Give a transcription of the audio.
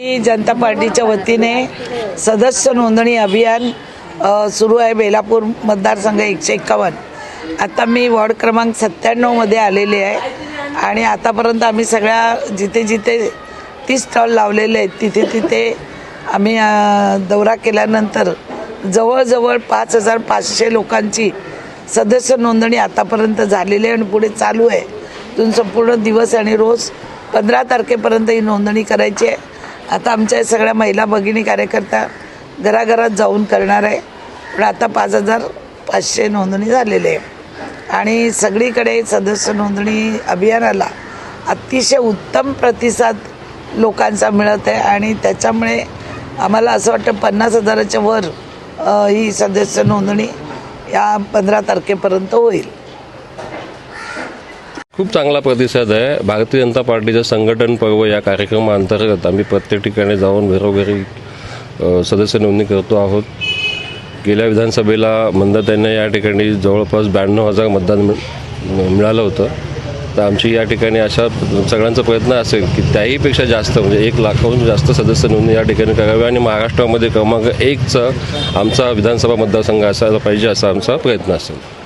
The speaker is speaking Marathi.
मी जनता पार्टीच्या वतीने सदस्य नोंदणी अभियान सुरू आहे बेलापूर मतदारसंघ एकशे एक्कावन्न आता मी वॉर्ड क्रमांक सत्त्याण्णवमध्ये आलेले आहे आणि आतापर्यंत आम्ही सगळ्या जिथे जिथे ती स्टॉल लावलेले आहेत तिथे तिथे आम्ही दौरा केल्यानंतर जवळजवळ पाच हजार पाचशे लोकांची सदस्य नोंदणी आतापर्यंत झालेली आहे आणि पुढे चालू आहे. इथून संपूर्ण दिवस आणि रोज पंधरा तारखेपर्यंत ही नोंदणी करायची आहे. आता आमच्या सगळ्या महिला भगिनी कार्यकर्ता घराघरात जाऊन करणार आहे. पण आता पाच हजार पाचशे नोंदणी झालेली आहे. आणि सगळीकडे सदस्य नोंदणी अभियानाला अतिशय उत्तम प्रतिसाद लोकांचा मिळत आहे. आणि त्याच्यामुळे आम्हाला असं वाटतं पन्नास हजाराच्या वर ही सदस्य नोंदणी या पंधरा तारखेपर्यंत होईल. खूप चांगला प्रतिसाद आहे. भारतीय जनता पार्टीचं संघटन पर्व या कार्यक्रमाअंतर्गत आम्ही प्रत्येक ठिकाणी जाऊन घरोघरी सदस्य नोंदणी करतो आहोत. गेल्या विधानसभेला मंदाताईंना या ठिकाणी जवळपास ब्याण्णव हजार मतदान मिळ- मिळालं होतं. तर आमची या ठिकाणी अशा सगळ्यांचा प्रयत्न असेल की त्याहीपेक्षा जास्त म्हणजे एक लाखाहून जास्त सदस्य नोंदणी या ठिकाणी करावी आणि महाराष्ट्रामध्ये क्रमांक एकचा आमचा विधानसभा मतदारसंघ असायला पाहिजे असा आमचा प्रयत्न असेल.